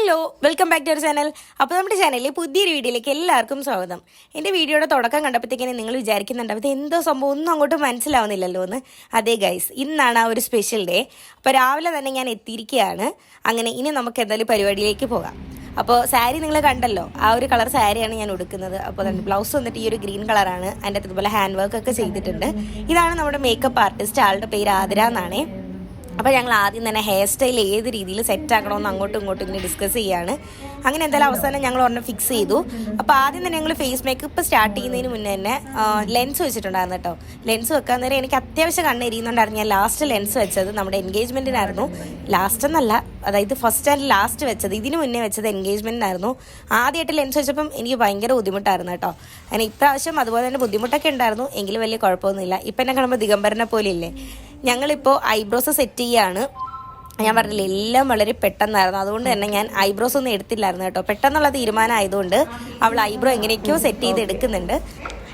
Hello welcome back to our channel അപ്പോൾ നമ്മുടെ ചാനലിലെ പുതിയൊരു വീഡിയോയിലേക്ക് എല്ലാവർക്കും സ്വാഗതം. എന്റെ വീഡിയോയുടെ തുടക്കം കണ്ടപ്പോഴത്തേക്കിനെ നിങ്ങൾ വിചാരിക്കുന്നുണ്ടാവും ഇത് എന്തോ സംഭവം? ഒന്നും അങ്ങോട്ട് മനസ്സിലാവുന്നില്ലല്ലോ എന്ന്. അതേ ഗൈസ് ഇന്നാണ് ആ ഒരു സ്പെഷ്യൽ ഡേ അപ്പോൾ രാവിലെ തന്നെ ഞാൻ എത്തിയിരിക്കുകയാണ്. അങ്ങനെ ഇനി നമുക്ക് എന്തായാലും പരിപാടിയിലേക്ക് പോകാം. അപ്പോൾ സാരി നിങ്ങൾ കണ്ടല്ലോ ആ ഒരു കളർ സാരിയാണ് ഞാൻ ഉടുക്കുന്നത്. അപ്പോൾ ബ്ലൗസ് വന്നിട്ട് ഈ ഒരു ഗ്രീൻ കളറാണ് അതിന്റെ അതുപോലെ ഹാൻഡ് വർക്ക് ഒക്കെ ചെയ്തിട്ടുണ്ട്. ഇതാണ് നമ്മുടെ മേക്കപ്പ് ആർട്ടിസ്റ്റ് ആളുടെ പേര് ആതിര എന്നാണേ. അപ്പോൾ ഞങ്ങൾ ആദ്യം തന്നെ ഹെയർ സ്റ്റൈൽ ഏത് രീതിയിൽ സെറ്റ് ആക്കണമെന്ന് അങ്ങോട്ടും ഇങ്ങോട്ടും ഇങ്ങനെ ഡിസ്കസ് ചെയ്യാണ്. അങ്ങനെ എന്തായാലും അവസാനം ഞങ്ങൾ ഒരെണ്ണം ഫിക്സ് ചെയ്തു. അപ്പോൾ ആദ്യം തന്നെ ഞങ്ങൾ ഫേസ് മേക്കപ്പ് സ്റ്റാർട്ട് ചെയ്യുന്നതിന് മുന്നേ തന്നെ ലെൻസ് വെച്ചിട്ടുണ്ടായിരുന്നു കേട്ടോ. ലെൻസ് വെക്കാൻ നേരം എനിക്ക് അത്യാവശ്യം കണ്ണെരിയുന്നുണ്ടായിരുന്നു ഞാൻ ലാസ്റ്റ് ലെൻസ് വെച്ചത് നമ്മുടെ എൻഗേജ്മെന്റിനായിരുന്നു ലാസ്റ്റ് എന്നല്ല അതായത് ഫസ്റ്റ് ആൻഡ് ലാസ്റ്റ് വെച്ചത്. ഇതിന് മുന്നേ വെച്ചത് എൻഗേജ്മെന്റിനായിരുന്നു ആദ്യമായിട്ട് ലെൻസ് വെച്ചപ്പം എനിക്ക് ഭയങ്കര ബുദ്ധിമുട്ടായിരുന്നു കേട്ടോ. അങ്ങനെ ഇപ്രാവശ്യം അതുപോലെ തന്നെ ബുദ്ധിമുട്ടൊക്കെ ഉണ്ടായിരുന്നു. എങ്കിലും വലിയ കുഴപ്പമൊന്നുമില്ല. ഇപ്പം എന്നെ കാണുമ്പോൾ ദിഗംബരനെ പോലെ ഇല്ലേ ഞങ്ങളിപ്പോൾ ഐബ്രോസ് സെറ്റ് ചെയ്യാണ്. ഞാൻ പറഞ്ഞില്ല എല്ലാം വളരെ പെട്ടെന്നായിരുന്നു. അതുകൊണ്ട് തന്നെ ഞാൻ ഐബ്രോസ് ഒന്നും എടുത്തില്ലായിരുന്നു കേട്ടോ. പെട്ടെന്നുള്ള തീരുമാനം ആയതുകൊണ്ട് അവൾ ഐബ്രോ എങ്ങനെയൊക്കെയോ സെറ്റ് ചെയ്ത് എടുക്കുന്നുണ്ട്.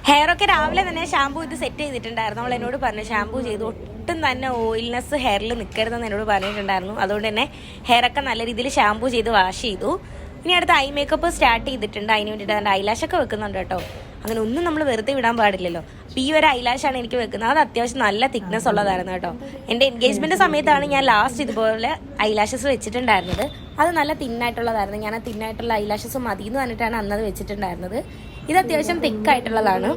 ഹെയർ ഒക്കെ രാവിലെ തന്നെ ഷാമ്പൂ ഇത് സെറ്റ് ചെയ്തിട്ടുണ്ടായിരുന്നു. അവൾ എന്നോട് പറഞ്ഞു ഷാമ്പൂ ചെയ്ത് ഒട്ടും തന്നെ ഓയിൽനെസ് ഹെയറിൽ നിൽക്കരുതെന്ന് എന്നോട് പറഞ്ഞിട്ടുണ്ടായിരുന്നു. അതുകൊണ്ട് തന്നെ ഹെയർ ഒക്കെ നല്ല രീതിയിൽ ഷാമ്പൂ ചെയ്ത് വാഷ് ചെയ്തു. ഇനി അടുത്ത ഐ മേക്കപ്പ് സ്റ്റാർട്ട് ചെയ്തിട്ടുണ്ട്. അതിന് വേണ്ടിയിട്ട് അതിന്റെ ഐലാഷ് ഒക്കെ വെക്കുന്നുണ്ട് കേട്ടോ. അങ്ങനെ ഒന്നും നമ്മൾ വെറുതെ വിടാൻ പാടില്ലല്ലോ. അപ്പം ഈ ഒരു ഐലാഷാണ് എനിക്ക് വെക്കുന്നത്. അത് അത്യാവശ്യം നല്ല തിക്നെസ് ഉള്ളതായിരുന്നു കേട്ടോ. എന്റെ എൻഗേജ്മെന്റ് സമയത്താണ് ഞാൻ ലാസ്റ്റ് ഇതുപോലെ ഐലാഷസ് വെച്ചിട്ടുണ്ടായിരുന്നത്. അത് നല്ല തിന്നായിട്ടുള്ളതായിരുന്നു ഞാൻ ആ തിന്നായിട്ടുള്ള ഐലാഷസ് മതി എന്ന് പറഞ്ഞിട്ടാണ് അന്നത് വെച്ചിട്ടുണ്ടായിരുന്നത്. ഇത് അത്യാവശ്യം തിക്കായിട്ടുള്ളതാണ്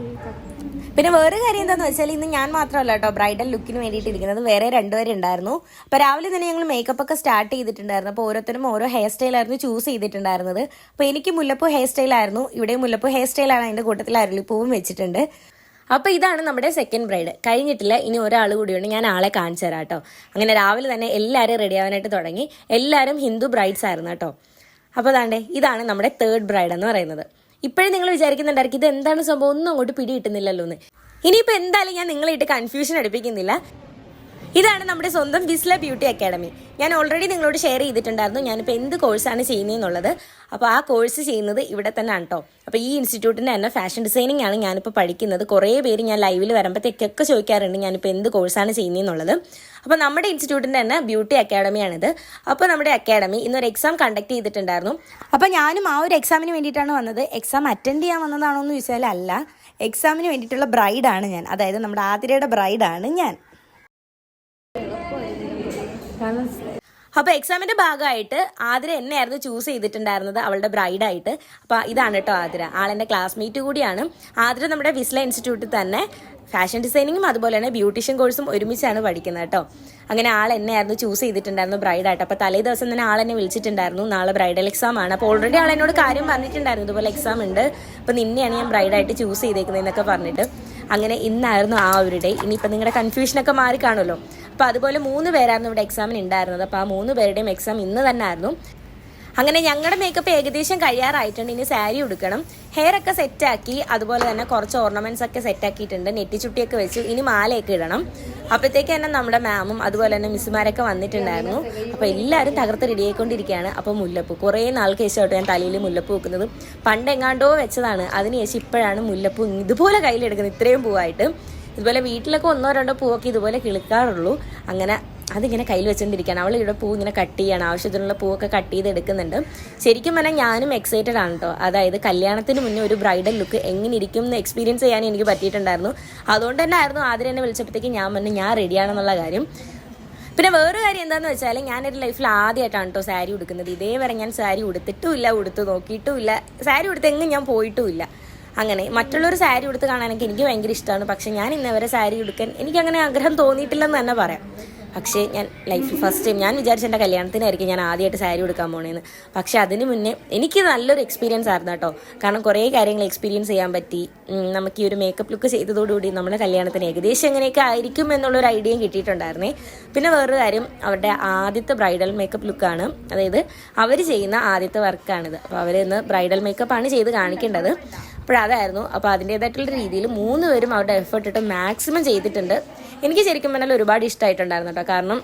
പിന്നെ വേറെ കാര്യം എന്താന്ന് വെച്ചാൽ ഇന്ന് ഞാൻ മാത്രമല്ല കേട്ടോ ബ്രൈഡൽ ലുക്കിന് വേണ്ടിയിട്ട് ഇരിക്കുന്നത് വേറെ രണ്ടുപേരും ഉണ്ടായിരുന്നു. അപ്പോൾ രാവിലെ തന്നെ ഞങ്ങൾ മേക്കപ്പ് ഒക്കെ സ്റ്റാർട്ട് ചെയ്തിട്ടുണ്ടായിരുന്നു. അപ്പോൾ ഓരോരുത്തരും ഓരോ ഹെയർ സ്റ്റൈൽ ആയിരുന്നു ചൂസ് ചെയ്തിട്ടുണ്ടായിരുന്നത്. അപ്പോൾ എനിക്ക് മുല്ലപ്പൂ ഹെയർ സ്റ്റൈൽ ആയിരുന്നു. ഇവിടെ മുല്ലപ്പൂ ഹെയർ സ്റ്റൈൽ ആണ് അതിന്റെ കൂട്ടത്തിൽ അരളിപ്പൂവും വെച്ചിട്ടുണ്ട്. അപ്പോൾ ഇതാണ് നമ്മുടെ സെക്കൻഡ് ബ്രൈഡ് കഴിഞ്ഞിട്ടില്ല. ഇനി ഒരാൾ കൂടിയുണ്ട്. ഞാൻ ആളെ കാണിച്ചു തരാം കേട്ടോ. അങ്ങനെ രാവിലെ തന്നെ എല്ലാവരും റെഡി ആവാനായിട്ട് തുടങ്ങി. എല്ലാവരും ഹിന്ദു ബ്രൈഡ്സ് ആയിരുന്നു കേട്ടോ. അപ്പോൾ അതാണ്ടേ ഇതാണ് നമ്മുടെ തേർഡ് ബ്രൈഡ് എന്ന് പറയുന്നത്. ഇപ്പോഴും നിങ്ങൾ വിചാരിക്കുന്നുണ്ടായിരിക്കും ഇത് എന്താണ് സംഭവം? ഒന്നും അങ്ങോട്ട് പിടി കിട്ടുന്നില്ലല്ലോ എന്ന് ഇനിയിപ്പോൾ എന്തായാലും ഞാൻ നിങ്ങളായിട്ട് കൺഫ്യൂഷൻ അടുപ്പിക്കുന്നില്ല. ഇതാണ് നമ്മുടെ സ്വന്തം വിസ്ല ബ്യൂട്ടി അക്കാഡമി. ഞാൻ ഓൾറെഡി നിങ്ങളോട് ഷെയർ ചെയ്തിട്ടുണ്ടായിരുന്നു. ഞാനിപ്പോൾ എന്ത് കോഴ്സാണ് ചെയ്യുന്നതെന്നുള്ളത് അപ്പോൾ ആ കോഴ്സ് ചെയ്യുന്നത് ഇവിടെ തന്നെ ആണ് കേട്ടോ അപ്പോൾ ഈ ഇൻസ്റ്റിറ്റ്യൂട്ടിന്റെ തന്നെ ഫാഷൻ ഡിസൈനിങ് ആണ് ഞാനിപ്പോൾ പഠിക്കുന്നത്. കുറേ പേര് ഞാൻ ലൈവിൽ വരുമ്പോഴത്തേക്കൊക്കെ ചോദിക്കാറുണ്ട് ഞാനിപ്പോൾ എന്ത് കോഴ്സാണ് ചെയ്യുന്നതെന്നുള്ളത് അപ്പോൾ നമ്മുടെ ഇൻസ്റ്റിറ്റ്യൂട്ടിന്റെ തന്നെ ബ്യൂട്ടി അക്കാഡമിയാണിത് അപ്പോൾ നമ്മുടെ അക്കാഡമി ഇന്നൊരു എക്സാം കണ്ടക്ട് ചെയ്തിട്ടുണ്ടായിരുന്നു. അപ്പോൾ ഞാനും ആ ഒരു എക്സാമിന് വേണ്ടിയിട്ടാണ് വന്നത്. എക്സാം അറ്റൻഡ് ചെയ്യാൻ വന്നതാണോ എന്ന് ചോദിച്ചാൽ അല്ല എക്സാമിന് വേണ്ടിയിട്ടുള്ള ബ്രൈഡാണ് ഞാൻ. അതായത് നമ്മുടെ ആതിരയുടെ ബ്രൈഡാണ് ഞാൻ. അപ്പോൾ എക്സാമിന്റെ ഭാഗമായിട്ട് ആതിര എന്നെയായിരുന്നു ചൂസ് ചെയ്തിട്ടുണ്ടായിരുന്നത് അവളുടെ ബ്രൈഡായിട്ട് അപ്പോൾ ഇതാണ് കേട്ടോ ആതിര. ആളെന്റെ ക്ലാസ്മേറ്റ് കൂടിയാണ്. ആതിര നമ്മുടെ വിസ്ല ഇൻസ്റ്റിറ്റ്യൂട്ടിൽ തന്നെ ഫാഷൻ ഡിസൈനിങ്ങും അതുപോലെ തന്നെ ബ്യൂട്ടീഷ്യൻ കോഴ്സും ഒരുമിച്ചാണ് പഠിക്കുന്നത് കേട്ടോ. അങ്ങനെ ആൾ എന്നെയായിരുന്നു ചൂസ് ചെയ്തിട്ടുണ്ടായിരുന്നു ബ്രൈഡായിട്ട് അപ്പോൾ തലേ ദിവസം തന്നെ ആൾ എന്നെ വിളിച്ചിട്ടുണ്ടായിരുന്നു. നാളെ ബ്രൈഡൽ എക്സാം ആണ്. അപ്പോൾ ഓൾറെഡി ആൾ എന്നോട് കാര്യം പറഞ്ഞിട്ടുണ്ടായിരുന്നു. ഇതുപോലെ എക്സാം ഉണ്ട്. അപ്പോൾ നിന്നെയാണ് ഞാൻ ബ്രൈഡായിട്ട് ചൂസ് ചെയ്തേക്കുന്നതെന്നൊക്കെ പറഞ്ഞിട്ട്. അങ്ങനെ ഇന്നായിരുന്നു ആ ഒരു ഡേ ഇനിയിപ്പോൾ നിങ്ങളുടെ കൺഫ്യൂഷനൊക്കെ മാറി അപ്പോൾ അതുപോലെ മൂന്ന് പേരായിരുന്നു ഇവിടെ എക്സാമിന് ഉണ്ടായിരുന്നത് അപ്പോൾ ആ മൂന്ന് പേരുടെയും എക്സാം ഇന്ന് തന്നെ ആയിരുന്നു. അങ്ങനെ ഞങ്ങളുടെ മേക്കപ്പ് ഏകദേശം കഴിയാറായിട്ടുണ്ട്. ഇനി സാരി ഉടുക്കണം. ഹെയർ ഒക്കെ സെറ്റാക്കി അതുപോലെ തന്നെ കുറച്ച് ഓർണമെന്റ്സ് ഒക്കെ സെറ്റാക്കിയിട്ടുണ്ട് നെറ്റിച്ചുട്ടിയൊക്കെ വെച്ചു. ഇനി മാലയൊക്കെ ഇടണം. അപ്പോഴത്തേക്ക് തന്നെ നമ്മുടെ മാമും അതുപോലെ തന്നെ മിസ്സുമാരൊക്കെ വന്നിട്ടുണ്ടായിരുന്നു. അപ്പോൾ എല്ലാവരും തകർത്ത് റെഡിയായിക്കൊണ്ടിരിക്കുകയാണ് അപ്പോൾ മുല്ലപ്പൂ. കുറേ നാൾക്ക് ശേഷമായിട്ട് ഞാൻ തലയിൽ മുല്ലപ്പൂ വെക്കുന്നത്. പണ്ട് എങ്ങാണ്ടോ വെച്ചതാണ് അതിനുശേഷം ഇപ്പോഴാണ് മുല്ലപ്പൂ ഇതുപോലെ കയ്യിലെടുക്കുന്നത്. ഇത്രയും പൂവായിട്ട്. ഇതുപോലെ വീട്ടിലൊക്കെ ഒന്നോ രണ്ടോ പൂവൊക്കെ ഇതുപോലെ കിളിക്കാറുള്ളൂ. അങ്ങനെ അതിങ്ങനെ കയ്യിൽ വെച്ചുകൊണ്ടിരിക്കുകയാണ് അവൾ ഇവിടെ പൂ ഇങ്ങനെ കട്ട് ചെയ്യണം. ആവശ്യത്തിനുള്ള പൂവൊക്കെ കട്ട് ചെയ്ത് എടുക്കുന്നുണ്ട്. ശരിക്കും പറഞ്ഞാൽ ഞാനും എക്സൈറ്റഡ് ആണ് കേട്ടോ അതായത് കല്യാണത്തിന് മുന്നേ ഒരു ബ്രൈഡൽ ലുക്ക് എങ്ങനെ ഇരിക്കും എന്ന് എക്സ്പീരിയൻസ് ചെയ്യാൻ എനിക്ക് പറ്റിയിട്ടുണ്ടായിരുന്നു. അതുകൊണ്ട് തന്നെ ആയിരുന്നു ആദ്യം എന്നെ വിളിച്ചപ്പോഴത്തേക്ക് ഞാൻ പറഞ്ഞു ഞാൻ റെഡിയാണെന്നുള്ള കാര്യം. പിന്നെ വേറൊരു കാര്യം എന്താണെന്ന് വെച്ചാൽ ഞാൻ എന്റെ ലൈഫിൽ ആദ്യമായിട്ടാണ് കേട്ടോ സാരി ഉടുക്കുന്നത്. ഇതേവരെ ഞാൻ സാരി ഉടുത്തിട്ടുമില്ല ഉടുത്ത് നോക്കിയിട്ടുമില്ല സാരി ഉടുത്തെങ്ങും ഞാൻ പോയിട്ടുമില്ല അങ്ങനെ മറ്റുള്ളൊരു സാരി ഉടുത്ത് കാണാനൊക്കെ എനിക്ക് ഭയങ്കര ഇഷ്ടമാണ് പക്ഷെ ഞാൻ ഇന്നവരെ സാരി ഉടുക്കാൻ എനിക്ക് അങ്ങനെ ആഗ്രഹം തോന്നിയിട്ടില്ലെന്ന് തന്നെ പറയാം. പക്ഷേ ഞാൻ ലൈഫിൽ ഫസ്റ്റ് ടൈം ഞാൻ വിചാരിച്ച എന്റെ കല്യാണത്തിനായിരിക്കും ഞാൻ ആദ്യമായിട്ട് സാരി ഉടുക്കാൻ പോണേന്ന്. പക്ഷെ അതിന് മുന്നേ എനിക്ക് നല്ലൊരു എക്സ്പീരിയൻസ് ആയിരുന്നു കേട്ടോ. കാരണം കുറേ കാര്യങ്ങൾ എക്സ്പീരിയൻസ് ചെയ്യാൻ പറ്റി. നമുക്ക് ഈ ഒരു മേക്കപ്പ് ലുക്ക് ചെയ്തതോടുകൂടി നമ്മുടെ കല്യാണത്തിന് ഏകദേശം എങ്ങനെയൊക്കെ ആയിരിക്കും എന്നുള്ളൊരു ഐഡിയയും കിട്ടിയിട്ടുണ്ടായിരുന്നേ. പിന്നെ വേറൊരു കാര്യം അവരുടെ ആദ്യത്തെ ബ്രൈഡൽ മേക്കപ്പ് ലുക്കാണ് അതായത് അവർ ചെയ്യുന്ന ആദ്യത്തെ വർക്കാണിത് അപ്പോൾ അവർ ഇന്ന് ബ്രൈഡൽ മേക്കപ്പ് ആണ് ചെയ്ത് കാണിക്കേണ്ടത്. അപ്പോഴതായിരുന്നു. അപ്പോൾ അതിന്റേതായിട്ടുള്ള രീതിയിൽ മൂന്ന് പേരും അവരുടെ എഫേർട്ട് ഇട്ട് മാക്സിമം ചെയ്തിട്ടുണ്ട്. എനിക്ക് ശരിക്കും പറഞ്ഞാൽ ഒരുപാട് ഇഷ്ടമായിട്ടുണ്ടായിരുന്നു കേട്ടോ. കാരണം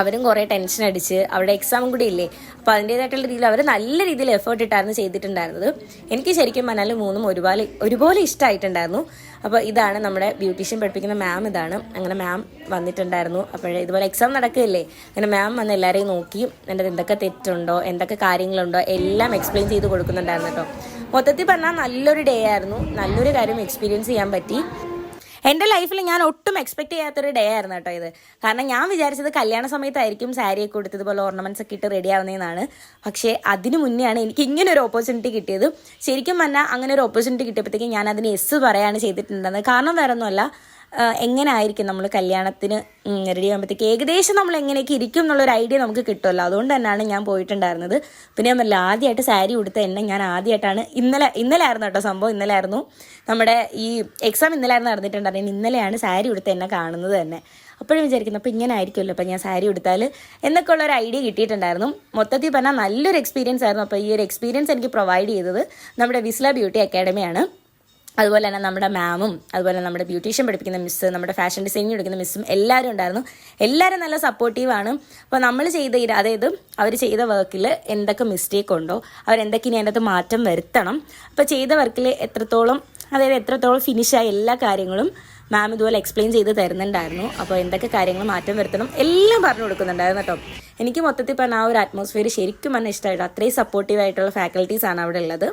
അവരും കുറേ ടെൻഷൻ അടിച്ച് അവിടെ എക്സാമും കൂടി ഇല്ലേ? അപ്പോൾ അതിന്റേതായിട്ടുള്ള രീതിയിൽ അവർ നല്ല രീതിയിൽ എഫേർട്ട് ഇട്ടായിരുന്നു ചെയ്തിട്ടുണ്ടായിരുന്നത്. എനിക്ക് ശരിക്കും പറഞ്ഞാൽ മൂന്നും ഒരുപോലെ ഒരുപോലെ ഇഷ്ടമായിട്ടുണ്ടായിരുന്നു അപ്പോൾ ഇതാണ് നമ്മുടെ ബ്യൂട്ടീഷ്യൻ പഠിപ്പിക്കുന്ന മാം ഇതാണ്. അങ്ങനെ മാം വന്നിട്ടുണ്ടായിരുന്നു. അപ്പോൾ ഇതുപോലെ എക്സാം നടക്കുകയല്ലേ? അങ്ങനെ മാം വന്ന് എല്ലാവരെയും നോക്കി എന്റെ എന്തൊക്കെ തെറ്റുണ്ടോ? എന്തൊക്കെ കാര്യങ്ങളുണ്ടോ? എല്ലാം എക്സ്പ്ലെയിൻ ചെയ്ത് കൊടുക്കുന്നുണ്ടായിരുന്നു കേട്ടോ. മൊത്തത്തിൽ പറഞ്ഞാൽ നല്ലൊരു ഡേ ആയിരുന്നു. നല്ലൊരു കാര്യം എക്സ്പീരിയൻസ് ചെയ്യാൻ പറ്റി. എന്റെ ലൈഫിൽ ഞാൻ ഒട്ടും എക്സ്പെക്ട് ചെയ്യാത്തൊരു ഡേ ആയിരുന്നു കേട്ടോ ഇത്. കാരണം ഞാൻ വിചാരിച്ചത് കല്യാണ സമയത്തായിരിക്കും സാരിയൊക്കെ കൊടുത്തതുപോലെ ഓർണമെന്റ്സ് ഒക്കെ ഇട്ട് റെഡി ആവുന്നതെന്നാണ് പക്ഷേ അതിനു മുന്നെയാണ് എനിക്ക് ഇങ്ങനെ ഒരു ഓപ്പർച്യൂണിറ്റി കിട്ടിയത്. ശരിക്കും പറഞ്ഞാൽ അങ്ങനെ ഒരു ഓപ്പർച്യൂണിറ്റി കിട്ടിയപ്പോഴത്തേക്കും ഞാൻ അതിന് എസ് പറയാണ് ചെയ്തിട്ടുണ്ടെന്ന് കാരണം വേറെ ഒന്നുമല്ല എങ്ങനെ ആയിരിക്കും നമ്മൾ കല്യാണത്തിന് റെഡി ആകുമ്പോഴത്തേക്ക് ഏകദേശം നമ്മൾ എങ്ങനെയൊക്കെ ഇരിക്കും എന്നുള്ളൊരു ഐഡിയ നമുക്ക് കിട്ടുമല്ലോ. അതുകൊണ്ട് തന്നെയാണ് ഞാൻ പോയിട്ടുണ്ടായിരുന്നത്. പിന്നെ ഞാൻ പറഞ്ഞില്ല ആദ്യമായിട്ട് സാരി ഉടുത്ത എന്നെ ഞാൻ ആദ്യമായിട്ടാണ് ഇന്നലെ ഇന്നലെ ആയിരുന്നു കേട്ടോ സംഭവം ഇന്നലെ ആയിരുന്നു നമ്മുടെ ഈ എക്സാം ഇന്നലെ ആയിരുന്നു നടന്നിട്ടുണ്ടായിരുന്നു ഇന്നലെയാണ് സാരി ഉടുത്ത എന്നെ കാണുന്നത് തന്നെ. അപ്പോഴും വിചാരിക്കുന്നു അപ്പോൾ ഇങ്ങനെ ആയിരിക്കുമല്ലോ അപ്പോൾ ഞാൻ സാരി ഉടുത്താൽ എന്നൊക്കെ ഉള്ളൊരു ഐഡിയ കിട്ടിയിട്ടുണ്ടായിരുന്നു. മൊത്തത്തിൽ പറഞ്ഞാൽ നല്ലൊരു എക്സ്പീരിയൻസ് ആയിരുന്നു. അപ്പോൾ ഈ ഒരു എക്സ്പീരിയൻസ് എനിക്ക് പ്രൊവൈഡ് ചെയ്തത് നമ്മുടെ വിസ്ല ബ്യൂട്ടി അക്കാഡമിയാണ് അതുപോലെ തന്നെ നമ്മുടെ മാമും അതുപോലെ നമ്മുടെ ബ്യൂട്ടീഷ്യൻ പഠിപ്പിക്കുന്ന മിസ്സ് നമ്മുടെ ഫാഷൻ ഡിസൈനിങ് പഠിക്കുന്ന മിസ്സും എല്ലാവരും ഉണ്ടായിരുന്നു. എല്ലാവരും നല്ല സപ്പോർട്ടീവാണ് അപ്പോൾ നമ്മൾ ചെയ്ത അതായത് അവർ ചെയ്ത വർക്കിൽ എന്തൊക്കെ മിസ്റ്റേക്ക് ഉണ്ടോ അവരെന്തൊക്കെ ഇനി അതിനകത്ത് മാറ്റം വരുത്തണം. അപ്പോൾ ചെയ്ത വർക്കിൽ എത്രത്തോളം അതായത് എത്രത്തോളം ഫിനിഷായ എല്ലാ കാര്യങ്ങളും മാം ഇതുപോലെ എക്സ്പ്ലെയിൻ ചെയ്ത് തരുന്നുണ്ടായിരുന്നു. അപ്പോൾ എന്തൊക്കെ കാര്യങ്ങൾ മാറ്റം വരുത്തണം എല്ലാം പറഞ്ഞു കൊടുക്കുന്നുണ്ടായിരുന്നു കേട്ടോ. എനിക്ക് മൊത്തത്തിൽ പറഞ്ഞ ആ ഒരു അറ്റ്മോസ്ഫിയർ ശരിക്കും പറഞ്ഞാൽ ഇഷ്ടമായിട്ട് അത്രയും ഫാക്കൽറ്റീസ് ആണ് അവിടെ ഉള്ളത്.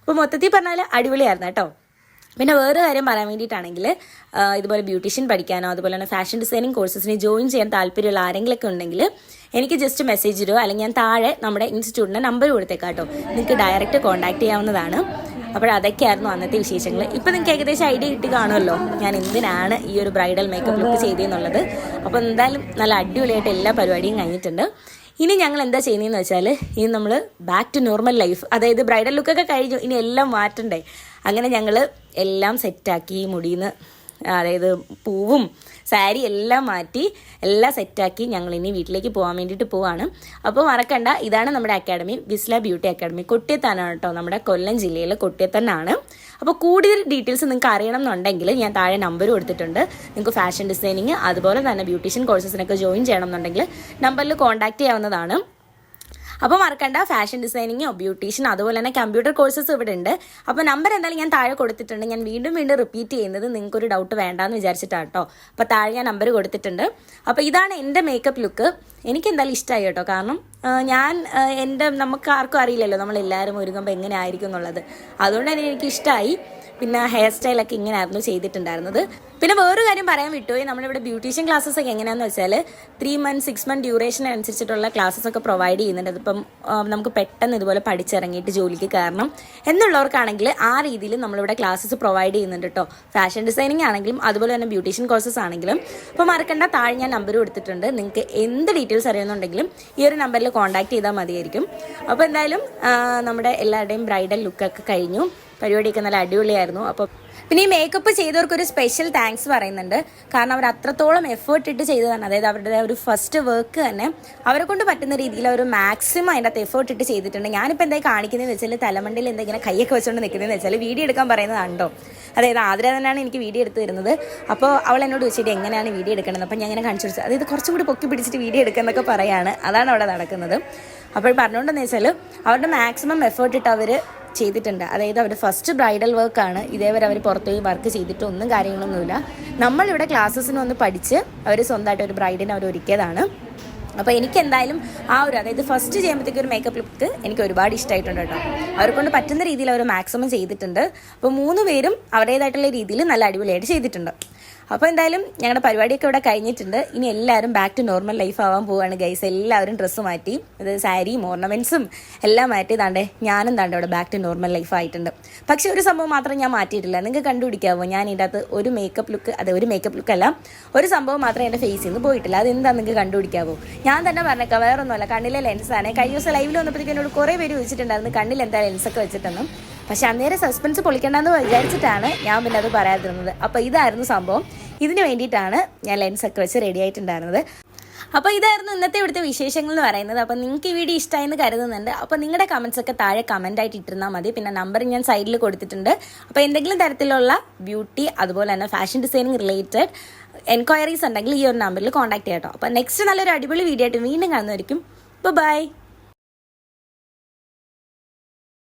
അപ്പോൾ മൊത്തത്തിൽ പറഞ്ഞാൽ അടിപൊളിയായിരുന്നു കേട്ടോ. പിന്നെ വേറെ കാര്യം പറയാൻ വേണ്ടിയിട്ടാണെങ്കിൽ ഇതുപോലെ ബ്യൂട്ടീഷ്യൻ പഠിക്കാനോ അതുപോലെ തന്നെ ഫാഷൻ ഡിസൈനിങ് കോഴ്സസിന് ജോയിൻ ചെയ്യാൻ താല്പര്യമുള്ള ആരെങ്കിലൊക്കെ ഉണ്ടെങ്കിൽ എനിക്ക് ജസ്റ്റ് മെസ്സേജ് ഇടുക. അല്ലെങ്കിൽ ഞാൻ താഴെ നമ്മുടെ ഇൻസ്റ്റിറ്റ്യൂട്ടിന്റെ നമ്പർ കൊടുത്തേക്കാട്ടോ. നിങ്ങൾക്ക് ഡയറക്റ്റ് കോൺടാക്ട് ചെയ്യാവുന്നതാണ്. അപ്പോൾ അതൊക്കെയായിരുന്നു അന്നത്തെ വിശേഷങ്ങൾ. ഇപ്പോൾ നിങ്ങൾക്ക് ഏകദേശം ഐഡിയ കിട്ടി കാണുമല്ലോ. ഞാൻ എന്തിനാണ് ഈ ഒരു ബ്രൈഡൽ മേക്കപ്പ് ലുക്ക് ചെയ്തതെന്നുള്ളത്. അപ്പോൾ എന്തായാലും നല്ല അടിപൊളിയായിട്ട് എല്ലാ പരിപാടിയും കഴിഞ്ഞിട്ടുണ്ട്. ഇനി ഞങ്ങൾ എന്താ ചെയ്യുന്നതെന്ന് വെച്ചാൽ ഇനി നമ്മൾ ബാക്ക് ടു നോർമൽ ലൈഫ് അതായത് ബ്രൈഡൽ ലുക്കൊക്കെ കഴിഞ്ഞു. ഇനി എല്ലാം മാറ്റണ്ടേ? അങ്ങനെ ഞങ്ങൾ എല്ലാം സെറ്റാക്കി മുടിയിൽ നിന്ന് അതായത് പൂവും സാരി എല്ലാം മാറ്റി എല്ലാം സെറ്റാക്കി ഞങ്ങൾ ഇനി വീട്ടിലേക്ക് പോകാൻ വേണ്ടിയിട്ട് പോവാണ്. അപ്പോൾ മറക്കണ്ട ഇതാണ് നമ്മുടെ അക്കാഡമി വിസ്ല ബ്യൂട്ടി അക്കാഡമി കൊട്ടിയത്താനാണ് കേട്ടോ നമ്മുടെ കൊല്ലം ജില്ലയിലെ കൊട്ടിയത്തന്നാണ്. അപ്പോൾ കൂടുതൽ ഡീറ്റെയിൽസ് നിങ്ങൾക്ക് അറിയണം എന്നുണ്ടെങ്കിൽ ഞാൻ താഴെ നമ്പർ കൊടുത്തിട്ടുണ്ട്. നിങ്ങൾക്ക് ഫാഷൻ ഡിസൈനിങ് അതുപോലെ തന്നെ ബ്യൂട്ടീഷ്യൻ കോഴ്സസിനൊക്കെ ജോയിൻ ചെയ്യണം എന്നുണ്ടെങ്കിൽ നമ്പറിൽ കോൺടാക്ട് ചെയ്യാവുന്നതാണ്. അപ്പോൾ മറക്കണ്ട ഫാഷൻ ഡിസൈനിങ്ങോ ബ്യൂട്ടീഷ്യൻ അതുപോലെ തന്നെ കമ്പ്യൂട്ടർ കോഴ്സസ് ഇവിടെ ഉണ്ട്. അപ്പോൾ നമ്പർ എന്തായാലും ഞാൻ താഴെ കൊടുത്തിട്ടുണ്ട്. ഞാൻ വീണ്ടും വീണ്ടും റിപ്പീറ്റ് ചെയ്യുന്നത് നിങ്ങൾക്കൊരു ഡൗട്ട് വേണ്ടാന്ന് വിചാരിച്ചിട്ടാണ് കേട്ടോ അപ്പോൾ താഴെ ഞാൻ നമ്പർ കൊടുത്തിട്ടുണ്ട്. അപ്പോൾ ഇതാണ് എന്റെ മേക്കപ്പ് ലുക്ക് എനിക്ക് എന്തായാലും ഇഷ്ടമായി കേട്ടോ. കാരണം ഞാൻ എന്റെ നമുക്ക് ആർക്കും അറിയില്ലല്ലോ. നമ്മൾ എല്ലാവരും ഒരുങ്ങുമ്പോൾ എങ്ങനെ ആയിരിക്കും എന്നുള്ളത്. അതുകൊണ്ട് തന്നെ എനിക്ക് ഇഷ്ടമായി പിന്നെ ഹെയർ സ്റ്റൈലൊക്കെ ഇങ്ങനെയായിരുന്നു ചെയ്തിട്ടുണ്ടായിരുന്നത്. പിന്നെ വേറൊരു കാര്യം പറയാൻ വിട്ടുപോയി. നമ്മളിവിടെ ബ്യൂട്ടീഷ്യൻ ക്ലാസ്സസ് ഒക്കെ എങ്ങനെയാണെന്ന് വെച്ചാൽ three month six month duration അനുസരിച്ചിട്ടുള്ള ക്ലാസ്സസ് ഒക്കെ പ്രൊവൈഡ് ചെയ്യുന്നുണ്ട്. അതിപ്പം നമുക്ക് പെട്ടെന്ന് ഇതുപോലെ പഠിച്ചിറങ്ങിയിട്ട് ജോലിക്ക് കയറണം എന്നുള്ളവർക്കാണെങ്കിൽ ആ രീതിയിൽ നമ്മളിവിടെ ക്ലാസ്സസ് പ്രൊവൈഡ് ചെയ്യുന്നുണ്ട് കേട്ടോ ഫാഷൻ ഡിസൈനിങ് ആണെങ്കിലും അതുപോലെ തന്നെ ബ്യൂട്ടീഷ്യൻ കോഴ്സസ് ആണെങ്കിലും. അപ്പോൾ മറക്കണ്ട താഴെ ഞാൻ നമ്പർ കൊടുത്തിട്ടുണ്ട്. നിങ്ങൾക്ക് എന്ത് ഡീറ്റെയിൽസ് അറിയുന്നുണ്ടെങ്കിലും ഈ ഒരു നമ്പറിൽ കോൺടാക്ട് ചെയ്താൽ മതിയായിരിക്കും. അപ്പോൾ എന്തായാലും നമ്മുടെ എല്ലാവരുടെയും ബ്രൈഡൽ ലുക്കൊക്കെ കഴിഞ്ഞു. പരിപാടിയൊക്കെ നല്ല അടിപൊളിയായിരുന്നു. അപ്പോൾ പിന്നെ ഈ മേക്കപ്പ് ചെയ്തവർക്ക് ഒരു സ്പെഷ്യൽ താങ്ക്സ് പറയുന്നുണ്ട്. കാരണം അവർ അത്രത്തോളം എഫേർട്ട് ഇട്ട് ചെയ്തതാണ്. അതായത് അവരുടെ ഒരു ഫസ്റ്റ് വർക്ക് തന്നെ അവരെ കൊണ്ട് പറ്റുന്ന രീതിയിൽ അവർ മാക്സിമം അതിന്റെ അകത്ത് എഫേർട്ട് ഇട്ട് ചെയ്തിട്ടുണ്ട്. ഞാനിപ്പോൾ എന്തായി കാണിക്കുന്നതെന്ന് വെച്ചാൽ തലമണ്ടിൽ എന്തെങ്കിലും കൈയൊക്കെ വെച്ചുകൊണ്ട് നിൽക്കുന്നതെന്ന് വെച്ചാൽ വീഡിയോ എടുക്കാൻ പറയുന്നതാണ്ടോ അതായത് ആതിര തന്നെയാണ് എനിക്ക് വീഡിയോ എടുത്ത് തരുന്നത്. അപ്പോൾ അവൾ എന്നോട് ചോദിച്ചിട്ട് എങ്ങനെയാണ് വീഡിയോ എടുക്കണമെന്ന് അപ്പോൾ ഞാൻ ഇങ്ങനെ കാണിച്ചു കൊടുത്തത് അതായത് കുറച്ചും കൂടി പൊക്കി പിടിച്ചിട്ട് വീഡിയോ എടുക്കുന്നൊക്കെ പറയാണ്. അതാണ് അവിടെ നടക്കുന്നത്. അപ്പോൾ പറഞ്ഞുകൊണ്ടെന്ന് വെച്ചാൽ അവരുടെ മാക്സിമം എഫേർട്ട് ഇട്ട് അവർ ചെയ്തിട്ടുണ്ട്. അതായത് അവർ ഫസ്റ്റ് ബ്രൈഡൽ വർക്കാണ് ഇതേവരെ അവർ പുറത്തുപോയി വർക്ക് ചെയ്തിട്ട് ഒന്നും കാര്യങ്ങളൊന്നുമില്ല. നമ്മളിവിടെ ക്ലാസ്സസിന് ഒന്ന് പഠിച്ച് അവർ സ്വന്തമായിട്ട് ഒരു ബ്രൈഡിനെ അവർ ഒരുക്കിയതാണ്. അപ്പോൾ എനിക്ക് എന്തായാലും ആ ഒരു അതായത് ഫസ്റ്റ് ചെയ്യുമ്പോഴത്തേക്ക് ഒരു മേക്കപ്പ് ലുക്ക് എനിക്ക് ഒരുപാട് ഇഷ്ടമായിട്ടുണ്ട് കേട്ടോ. അവരെ കൊണ്ട് പറ്റുന്ന രീതിയിൽ അവർ മാക്സിമം ചെയ്തിട്ടുണ്ട്. അപ്പോൾ മൂന്ന് പേരും അവരുടേതായിട്ടുള്ള രീതിയിൽ നല്ല അടിപൊളിയായിട്ട് ചെയ്തിട്ടുണ്ട്. അപ്പോൾ എന്തായാലും ഞങ്ങളുടെ പരിപാടിയൊക്കെ ഇവിടെ കഴിഞ്ഞിട്ടുണ്ട്. ഇനി എല്ലാവരും ബാക്ക് ടു നോർമൽ ലൈഫ് ആവാൻ പോവുകയാണ് ഗൈസ് എല്ലാവരും ഡ്രസ്സ് മാറ്റി അത് സാരിയും ഓർണമെന്റ്സും എല്ലാം മാറ്റി താണ്ടേ ഞാനും താണ്ടെ ഇവിടെ ബാക്ക് ടു നോർമൽ ലൈഫ് ആയിട്ടുണ്ട്. പക്ഷേ ഒരു സംഭവം മാത്രം ഞാൻ മാറ്റിയിട്ടില്ല. നിങ്ങൾക്ക് കണ്ടുപിടിക്കാമോ ഞാൻ ഇതിന്റെ അകത്ത് ഒരു മേക്കപ്പ് ലുക്ക് അതെ ഒരു മേക്കപ്പ് ലുക്ക് അല്ല ഒരു സംഭവം മാത്രമേ എന്റെ ഫേസിൽ നിന്ന് പോയിട്ടില്ല. അതെന്താ നിങ്ങൾക്ക് കണ്ടുപിടിക്കാവോ? ഞാൻ തന്നെ പറഞ്ഞേക്കാം വേറൊന്നുമല്ല. കണ്ണിലെ ലെൻസാണ് കഴിഞ്ഞ ദിവസം ലൈവിൽ വന്നപ്പോഴത്തേക്കും എന്നോട് കുറേ പേര് ചോദിച്ചിട്ടുണ്ടായിരുന്നു കണ്ണിൽ എന്താ ലെൻസൊക്കെ വെച്ചിട്ടെന്നും. പക്ഷെ അന്നേരം സസ്പെൻസ് പൊളിക്കണ്ടെന്ന് വിചാരിച്ചിട്ടാണ് ഞാൻ പിന്നെ അത് പറയാതിരുന്നത്. അപ്പോൾ ഇതായിരുന്നു സംഭവം. ഇതിന് വേണ്ടിയിട്ടാണ് ഞാൻ ലെൻസൊക്കെ വെച്ച് റെഡി ആയിട്ടുണ്ടായിരുന്നത്. അപ്പോൾ ഇതായിരുന്നു ഇന്നത്തെ ഇവിടുത്തെ വിശേഷങ്ങൾ എന്ന് പറയുന്നത്. അപ്പോൾ നിങ്ങൾക്ക് ഈ വീഡിയോ ഇഷ്ടമായെന്ന് കരുതുന്നുണ്ട്. അപ്പോൾ നിങ്ങളുടെ കമൻസ് ഒക്കെ താഴെ കമന്റ് ആയിട്ട് ഇട്ടിരുന്നാൽ മതി. പിന്നെ നമ്പർ ഞാൻ സൈഡിൽ കൊടുത്തിട്ടുണ്ട്. അപ്പോൾ എന്തെങ്കിലും തരത്തിലുള്ള ബ്യൂട്ടി അതുപോലെ തന്നെ ഫാഷൻ ഡിസൈനിങ് റിലേറ്റഡ് എൻക്വയറീസ് ഉണ്ടെങ്കിൽ ഈ ഒരു നമ്പറിൽ കോൺടാക്ട് ചെയ്യാം കേട്ടോ അപ്പോൾ നെക്സ്റ്റ് നല്ലൊരു അടിപൊളി വീഡിയോ ആയിട്ട് വീണ്ടും കാണുന്നതായിരിക്കും. ബൈ